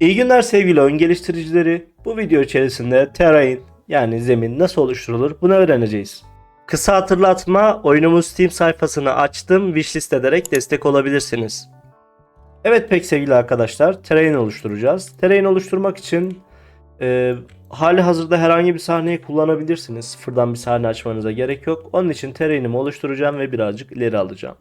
İyi günler sevgili oyun geliştiricileri. Bu video içerisinde terrain yani zemin nasıl oluşturulur bunu öğreneceğiz. Kısa hatırlatma oyunumuz Steam sayfasını açtım wishlist ederek destek olabilirsiniz. Evet pek sevgili arkadaşlar terrain oluşturacağız. Terrain oluşturmak için e, hali hazırda herhangi bir sahneyi kullanabilirsiniz. Sıfırdan bir sahne açmanıza gerek yok. Onun için terrainimi oluşturacağım ve birazcık ileri alacağım.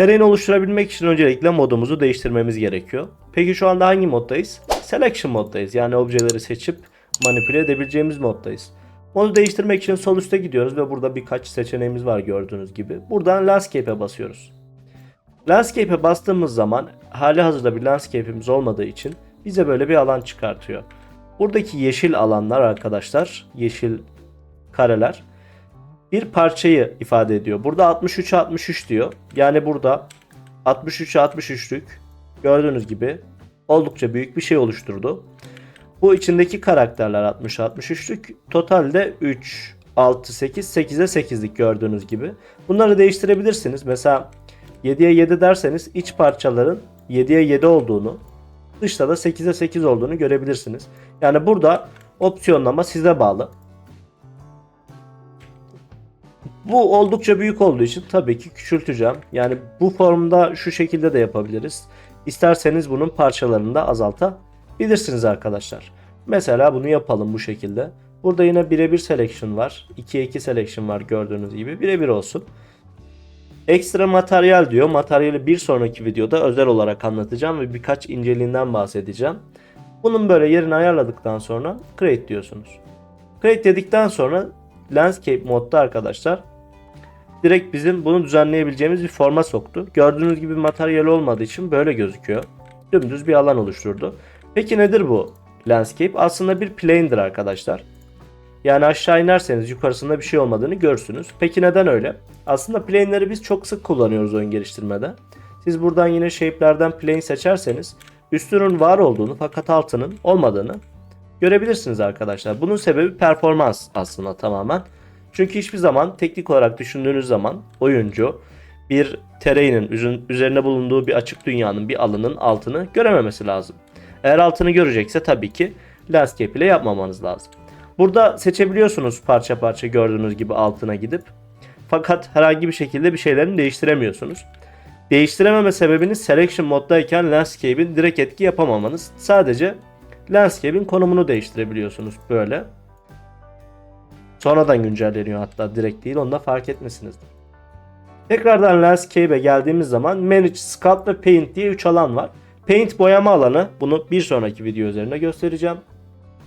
Terrain oluşturabilmek için öncelikle modumuzu değiştirmemiz gerekiyor. Peki şu anda hangi moddayız? Selection moddayız. Yani objeleri seçip manipüle edebileceğimiz moddayız. Modu değiştirmek için sol üstte gidiyoruz ve burada birkaç seçeneğimiz var gördüğünüz gibi. Buradan Landscape'e basıyoruz. Landscape'e bastığımız zaman hali hazırda bir landscape'imiz olmadığı için bize böyle bir alan çıkartıyor. Buradaki yeşil alanlar arkadaşlar, yeşil kareler bir parçayı ifade ediyor. Burada 63'e 63 diyor. Yani burada 63'e 63'lük gördüğünüz gibi oldukça büyük bir şey oluşturdu. Bu içindeki karakterler 60'a 63'lük. Totalde 3, 6, 8, 8'e 8'lik gördüğünüz gibi. Bunları değiştirebilirsiniz. Mesela 7'ye 7 derseniz iç parçaların 7'ye 7 olduğunu, dışta da 8'e 8 olduğunu görebilirsiniz. Yani burada opsiyonlama size bağlı. Bu oldukça büyük olduğu için tabii ki küçülteceğim. Yani bu formda şu şekilde de yapabiliriz. İsterseniz bunun parçalarını da azaltabilirsiniz arkadaşlar. Mesela bunu yapalım bu şekilde. Burada yine birebir selection var. 2'ye 2 selection var gördüğünüz gibi. Birebir olsun. Ekstra materyal diyor. Materyali bir sonraki videoda özel olarak anlatacağım ve birkaç inceliğinden bahsedeceğim. Bunun böyle yerini ayarladıktan sonra create diyorsunuz. Create dedikten sonra landscape modda arkadaşlar direkt bizim bunu düzenleyebileceğimiz bir forma soktu. Gördüğünüz gibi materyal olmadığı için böyle gözüküyor. Dümdüz bir alan oluşturdu. Peki nedir bu landscape? Aslında bir plane'dir arkadaşlar. Yani aşağı inerseniz yukarısında bir şey olmadığını görürsünüz. Peki neden öyle? Aslında plane'leri biz çok sık kullanıyoruz oyun geliştirmede. Siz buradan yine shape'lerden plane seçerseniz üstünün var olduğunu fakat altının olmadığını görebilirsiniz arkadaşlar. Bunun sebebi performans aslında tamamen. Çünkü hiçbir zaman teknik olarak düşündüğünüz zaman oyuncu bir terrain'in üzerine bulunduğu bir açık dünyanın bir alanın altını görememesi lazım. Eğer altını görecekse tabii ki landscape ile yapmamanız lazım. Burada seçebiliyorsunuz parça parça gördüğünüz gibi altına gidip. Fakat herhangi bir şekilde bir şeylerini değiştiremiyorsunuz. Değiştirememe sebebiniz selection moddayken landscape'in direkt etki yapamamanız. Sadece landscape'in konumunu değiştirebiliyorsunuz böyle. Sonradan güncelleniyor hatta direkt değil onu da fark etmesinizdir. Tekrardan landscape'e geldiğimiz zaman Manage, Sculpt ve Paint diye 3 alan var. Paint boyama alanı bunu bir sonraki video üzerinde göstereceğim.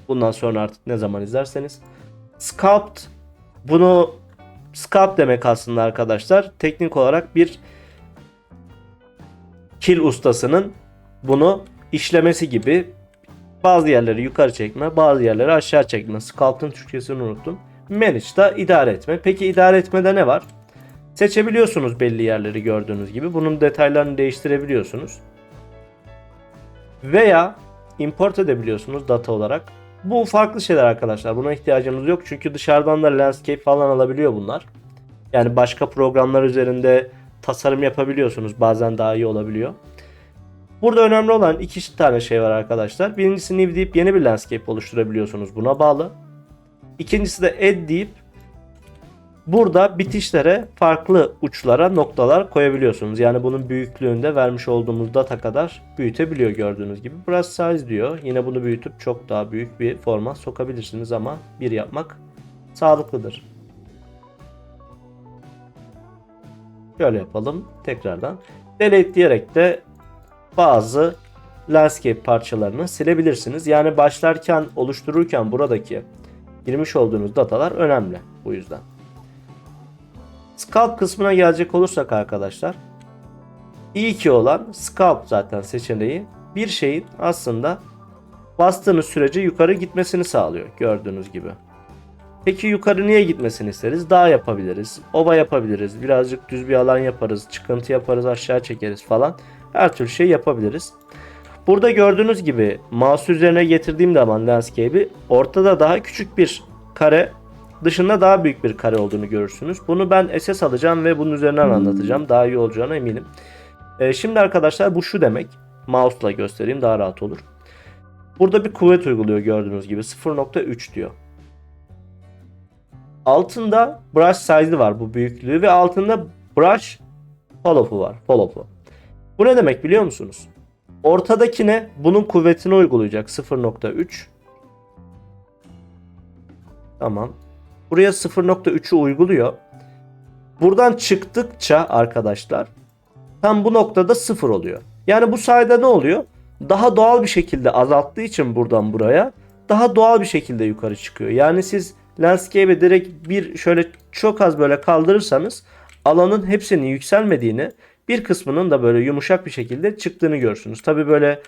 Bundan sonra artık ne zaman izlerseniz. Sculpt bunu Sculpt demek aslında arkadaşlar. Teknik olarak bir kil ustasının bunu işlemesi gibi bazı yerleri yukarı çekme, bazı yerleri aşağı çekme. Sculpt'ın Türkçesini unuttum. Manage da idare etme. Peki idare etmede ne var? Seçebiliyorsunuz belli yerleri gördüğünüz gibi. Bunun detaylarını değiştirebiliyorsunuz. Veya import edebiliyorsunuz data olarak. Bu farklı şeyler arkadaşlar. Buna ihtiyacımız yok. Çünkü dışarıdan da landscape falan alabiliyor bunlar. Yani başka programlar üzerinde tasarım yapabiliyorsunuz. Bazen daha iyi olabiliyor. Burada önemli olan iki tane şey var arkadaşlar. Birincisi new deyip yeni bir landscape oluşturabiliyorsunuz. Buna bağlı. İkincisi de add deyip burada bitişlere farklı uçlara noktalar koyabiliyorsunuz. Yani bunun büyüklüğünde vermiş olduğumuz data kadar büyütebiliyor gördüğünüz gibi. Brush size diyor. Yine bunu büyütüp çok daha büyük bir forma sokabilirsiniz ama bir yapmak sağlıklıdır. Şöyle yapalım tekrardan. Delete diyerek de bazı landscape parçalarını silebilirsiniz. Yani başlarken oluştururken buradaki girmiş olduğunuz datalar önemli bu yüzden. Sculpt kısmına gelecek olursak arkadaşlar iyi ki olan Sculpt zaten seçeneği bir şeyin aslında bastığınız sürece yukarı gitmesini sağlıyor gördüğünüz gibi. Peki yukarı niye gitmesini isteriz? Dağ yapabiliriz, ova yapabiliriz, birazcık düz bir alan yaparız, çıkıntı yaparız, aşağı çekeriz falan. Her türlü şey yapabiliriz. Burada gördüğünüz gibi mouse üzerine getirdiğim zaman landscape'i ortada daha küçük bir kare dışında daha büyük bir kare olduğunu görürsünüz. Bunu ben SS alacağım ve bunun üzerinden anlatacağım. Daha iyi olacağına eminim. Ee, şimdi arkadaşlar bu şu demek. Mouse'la göstereyim daha rahat olur. Burada bir kuvvet uyguluyor gördüğünüz gibi 0.3 diyor. Altında brush size'ı var bu büyüklüğü ve altında brush fall-off'u var. Fall-off'u. Bu ne demek biliyor musunuz? Ortadakine bunun kuvvetini uygulayacak 0.3. Tamam. Buraya 0.3'ü uyguluyor. Buradan çıktıkça arkadaşlar tam bu noktada 0 oluyor. Yani bu sayede ne oluyor? Daha doğal bir şekilde azalttığı için buradan buraya daha doğal bir şekilde yukarı çıkıyor. Yani siz landscape'e direkt bir şöyle çok az böyle kaldırırsanız alanın hepsinin yükselmediğini bir kısmının da böyle yumuşak bir şekilde çıktığını görürsünüz. Tabi böyle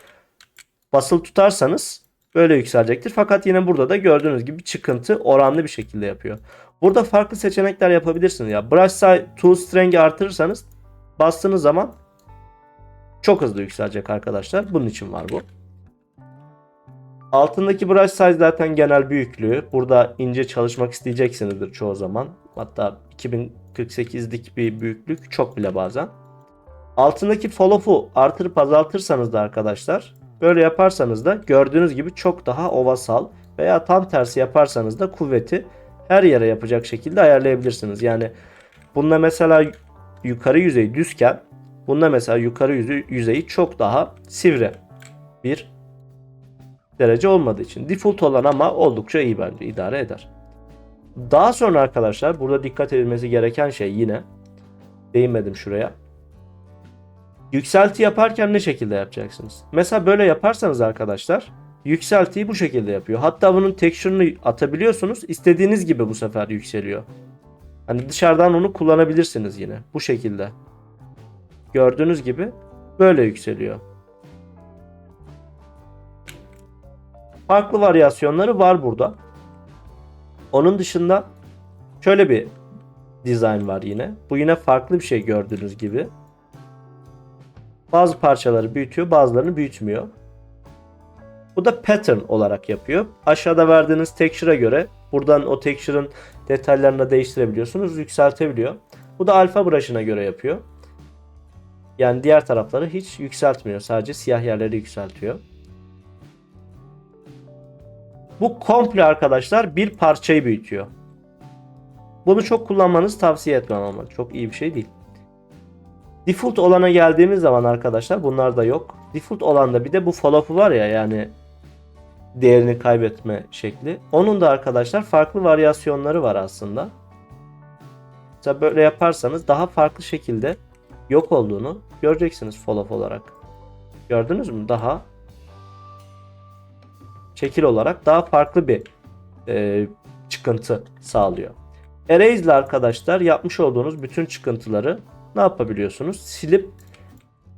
basılı tutarsanız böyle yükselecektir. Fakat yine burada da gördüğünüz gibi çıkıntı oranlı bir şekilde yapıyor. Burada farklı seçenekler yapabilirsiniz. Ya brush size, tool strength'i artırırsanız bastığınız zaman çok hızlı yükselecek arkadaşlar. Bunun için var bu. Altındaki brush size zaten genel büyüklüğü. Burada ince çalışmak isteyeceksinizdir çoğu zaman. Hatta 2048'lik bir büyüklük çok bile bazen. Altındaki follow artırıp azaltırsanız da arkadaşlar böyle yaparsanız da gördüğünüz gibi çok daha ovasal veya tam tersi yaparsanız da kuvveti her yere yapacak şekilde ayarlayabilirsiniz. Yani bunda mesela yukarı yüzey düzken bunda mesela yukarı yüzey, yüzeyi çok daha sivri bir derece olmadığı için. Default olan ama oldukça iyi bence idare eder. Daha sonra arkadaşlar burada dikkat edilmesi gereken şey yine değinmedim şuraya. Yükselti yaparken ne şekilde yapacaksınız? Mesela böyle yaparsanız arkadaşlar yükseltiyi bu şekilde yapıyor. Hatta bunun texture'ını atabiliyorsunuz. İstediğiniz gibi bu sefer yükseliyor. Hani dışarıdan onu kullanabilirsiniz yine bu şekilde. Gördüğünüz gibi böyle yükseliyor. Farklı varyasyonları var burada. Onun dışında şöyle bir dizayn var yine. Bu yine farklı bir şey gördüğünüz gibi. Bazı parçaları büyütüyor, bazılarını büyütmüyor. Bu da pattern olarak yapıyor. Aşağıda verdiğiniz texture'a göre buradan o texture'ın detaylarını değiştirebiliyorsunuz, yükseltebiliyor. Bu da alfa brush'ına göre yapıyor. Yani diğer tarafları hiç yükseltmiyor. Sadece siyah yerleri yükseltiyor. Bu komple arkadaşlar bir parçayı büyütüyor. Bunu çok kullanmanızı tavsiye etmem ama çok iyi bir şey değil. Default olana geldiğimiz zaman arkadaşlar bunlar da yok. Default olanda bir de bu follow var ya yani değerini kaybetme şekli. Onun da arkadaşlar farklı varyasyonları var aslında. Mesela böyle yaparsanız daha farklı şekilde yok olduğunu göreceksiniz follow olarak. Gördünüz mü? Daha şekil olarak daha farklı bir e, çıkıntı sağlıyor. İle arkadaşlar yapmış olduğunuz bütün çıkıntıları ne yapabiliyorsunuz? Silip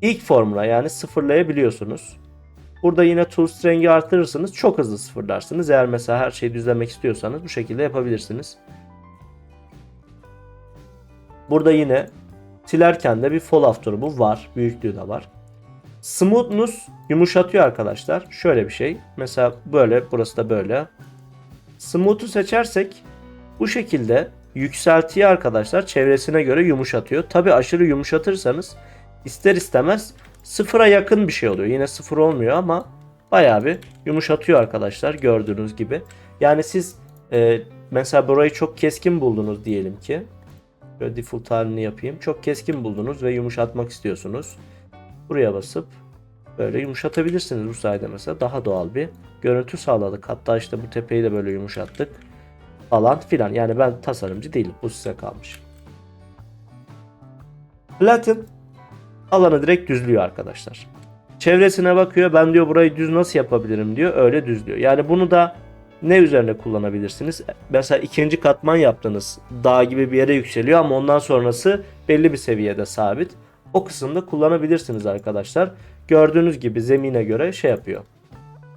ilk formuna yani sıfırlayabiliyorsunuz. Burada yine tool strength'i artırırsınız çok hızlı sıfırlarsınız. Eğer mesela her şeyi düzlemek istiyorsanız bu şekilde yapabilirsiniz. Burada yine silerken de bir fall off durumu var. Büyüklüğü de var. Smoothness yumuşatıyor arkadaşlar. Şöyle bir şey. Mesela böyle burası da böyle. Smooth'u seçersek bu şekilde yükseltiyi arkadaşlar çevresine göre yumuşatıyor. Tabi aşırı yumuşatırsanız ister istemez sıfıra yakın bir şey oluyor. Yine sıfır olmuyor ama bayağı bir yumuşatıyor arkadaşlar gördüğünüz gibi. Yani siz e, mesela burayı çok keskin buldunuz diyelim ki. Böyle default halini yapayım. Çok keskin buldunuz ve yumuşatmak istiyorsunuz. Buraya basıp böyle yumuşatabilirsiniz bu sayede mesela. Daha doğal bir görüntü sağladık. Hatta işte bu tepeyi de böyle yumuşattık falan filan. Yani ben tasarımcı değilim. Bu size kalmış. Platin alanı direkt düzlüyor arkadaşlar. Çevresine bakıyor. Ben diyor burayı düz nasıl yapabilirim diyor. Öyle düzlüyor. Yani bunu da ne üzerine kullanabilirsiniz? Mesela ikinci katman yaptınız. Dağ gibi bir yere yükseliyor ama ondan sonrası belli bir seviyede sabit. O kısımda kullanabilirsiniz arkadaşlar. Gördüğünüz gibi zemine göre şey yapıyor.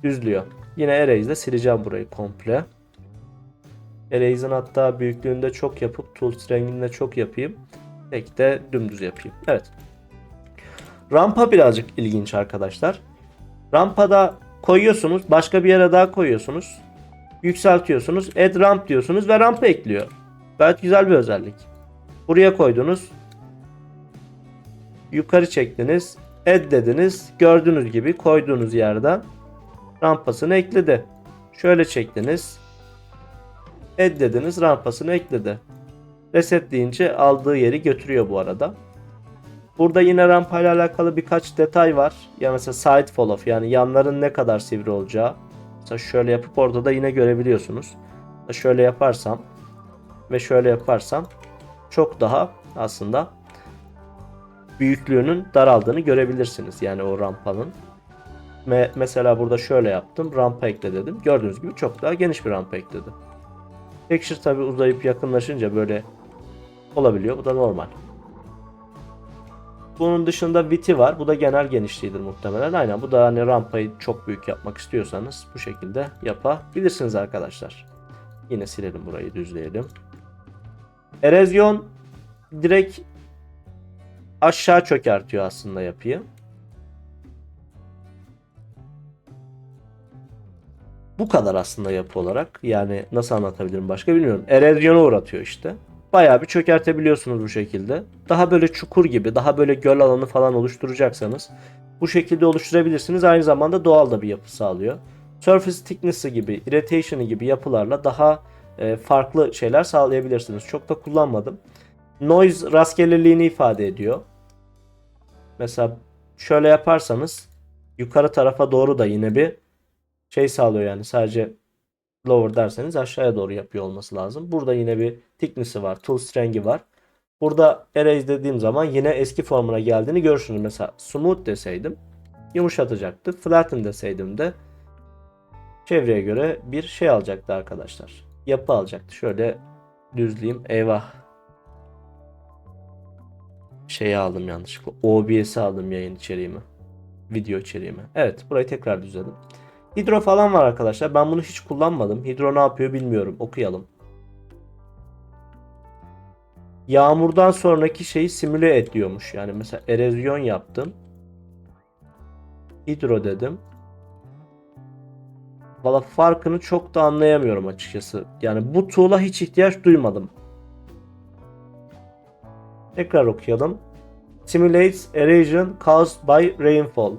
Düzlüyor. Yine Erase'de sileceğim burayı komple. Erase'in hatta büyüklüğünde çok yapıp tools renginde çok yapayım. Tek de dümdüz yapayım. Evet. Rampa birazcık ilginç arkadaşlar. Rampada koyuyorsunuz. Başka bir yere daha koyuyorsunuz. Yükseltiyorsunuz. Add ramp diyorsunuz ve rampa ekliyor. Gayet güzel bir özellik. Buraya koydunuz. Yukarı çektiniz. Add dediniz. Gördüğünüz gibi koyduğunuz yerden rampasını ekledi. Şöyle çektiniz. Add dediniz rampasını ekledi. Reset deyince aldığı yeri götürüyor bu arada. Burada yine rampa ile alakalı birkaç detay var. Ya mesela side fall off yani yanların ne kadar sivri olacağı. Mesela şöyle yapıp orada da yine görebiliyorsunuz. Şöyle yaparsam ve şöyle yaparsam çok daha aslında büyüklüğünün daraldığını görebilirsiniz. Yani o rampanın. Me- mesela burada şöyle yaptım. Rampa ekle dedim. Gördüğünüz gibi çok daha geniş bir rampa ekledi. Texture tabi uzayıp yakınlaşınca böyle olabiliyor. Bu da normal. Bunun dışında width'i var. Bu da genel genişliğidir muhtemelen. Aynen bu da hani rampayı çok büyük yapmak istiyorsanız bu şekilde yapabilirsiniz arkadaşlar. Yine silelim burayı düzleyelim. Erozyon direkt aşağı çökertiyor aslında yapıyı. Bu kadar aslında yapı olarak. Yani nasıl anlatabilirim başka bilmiyorum. Erozyona uğratıyor işte. Bayağı bir çökertebiliyorsunuz bu şekilde. Daha böyle çukur gibi, daha böyle göl alanı falan oluşturacaksanız bu şekilde oluşturabilirsiniz. Aynı zamanda doğal da bir yapı sağlıyor. Surface thickness'ı gibi, irritation'ı gibi yapılarla daha e, farklı şeyler sağlayabilirsiniz. Çok da kullanmadım. Noise rastgeleliğini ifade ediyor. Mesela şöyle yaparsanız yukarı tarafa doğru da yine bir şey sağlıyor yani sadece lower derseniz aşağıya doğru yapıyor olması lazım. Burada yine bir thickness'i var, tool strength'i var. Burada erase dediğim zaman yine eski formuna geldiğini görürsünüz. Mesela smooth deseydim yumuşatacaktı. Flatten deseydim de çevreye göre bir şey alacaktı arkadaşlar. Yapı alacaktı. Şöyle düzleyeyim. Eyvah. Şeyi aldım yanlışlıkla. OBS'i aldım yayın içeriğimi. Video içeriğimi. Evet burayı tekrar düzledim. Hidro falan var arkadaşlar. Ben bunu hiç kullanmadım. Hidro ne yapıyor bilmiyorum. Okuyalım. Yağmurdan sonraki şeyi simüle ediyormuş. Yani mesela erozyon yaptım. Hidro dedim. Valla farkını çok da anlayamıyorum açıkçası. Yani bu tool'a hiç ihtiyaç duymadım. Tekrar okuyalım. Simulates erosion caused by rainfall.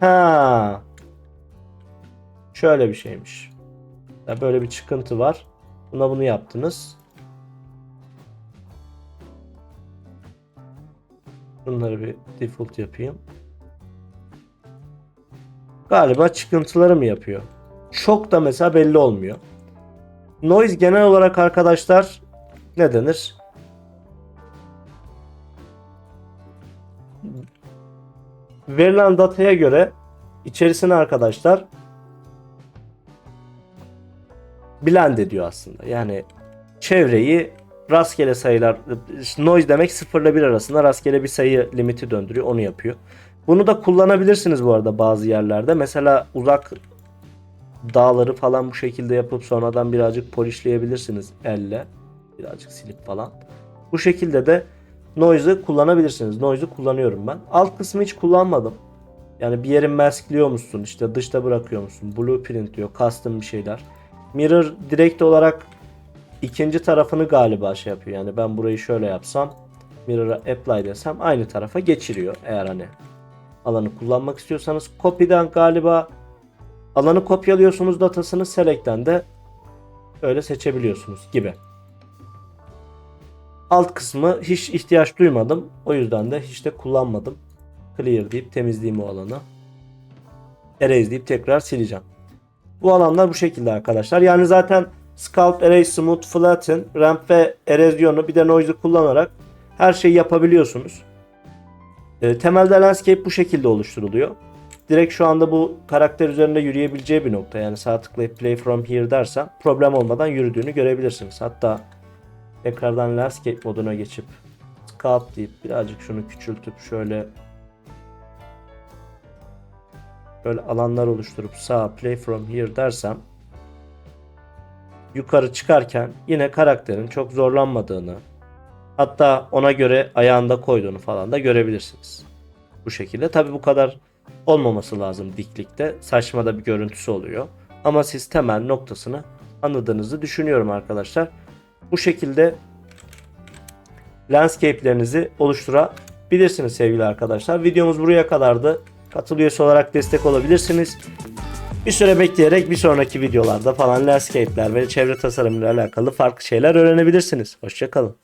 Ha. Şöyle bir şeymiş. Ya böyle bir çıkıntı var. Buna bunu yaptınız. Bunları bir default yapayım. Galiba çıkıntıları mı yapıyor? Çok da mesela belli olmuyor. Noise genel olarak arkadaşlar ne denir? Verilen dataya göre içerisine arkadaşlar blend ediyor aslında. Yani çevreyi rastgele sayılar noise demek 0 ile 1 arasında rastgele bir sayı limiti döndürüyor. Onu yapıyor. Bunu da kullanabilirsiniz bu arada bazı yerlerde. Mesela uzak dağları falan bu şekilde yapıp sonradan birazcık polishleyebilirsiniz elle. Birazcık silip falan. Bu şekilde de noise'ı kullanabilirsiniz. Noise'ı kullanıyorum ben. Alt kısmı hiç kullanmadım. Yani bir yeri maskliyor musun? işte dışta bırakıyor musun? Blueprint diyor. Custom bir şeyler. Mirror direkt olarak ikinci tarafını galiba şey yapıyor. Yani ben burayı şöyle yapsam Mirror'a apply desem aynı tarafa geçiriyor. Eğer hani alanı kullanmak istiyorsanız. Copy'den galiba alanı kopyalıyorsunuz datasını select'ten de öyle seçebiliyorsunuz gibi. Alt kısmı hiç ihtiyaç duymadım. O yüzden de hiç de kullanmadım. Clear deyip temizleyeyim o alanı. Erase deyip tekrar sileceğim. Bu alanlar bu şekilde arkadaşlar. Yani zaten Sculpt, Erase, Smooth, Flatten, Ramp ve Erozyon'u bir de Noise'u kullanarak her şeyi yapabiliyorsunuz. E, temelde landscape bu şekilde oluşturuluyor. Direkt şu anda bu karakter üzerinde yürüyebileceği bir nokta. Yani sağ tıklayıp play from here dersem problem olmadan yürüdüğünü görebilirsiniz. Hatta tekrardan landscape moduna geçip sculpt deyip birazcık şunu küçültüp şöyle böyle alanlar oluşturup sağ play from here dersem yukarı çıkarken yine karakterin çok zorlanmadığını hatta ona göre ayağında koyduğunu falan da görebilirsiniz. Bu şekilde. Tabi bu kadar olmaması lazım diklikte. Saçma da bir görüntüsü oluyor. Ama siz temel noktasını anladığınızı düşünüyorum arkadaşlar. Bu şekilde landscape'lerinizi oluşturabilirsiniz sevgili arkadaşlar. Videomuz buraya kadardı. Katıl üyesi olarak destek olabilirsiniz. Bir süre bekleyerek bir sonraki videolarda falan landscape'ler ve çevre tasarımıyla alakalı farklı şeyler öğrenebilirsiniz. Hoşçakalın.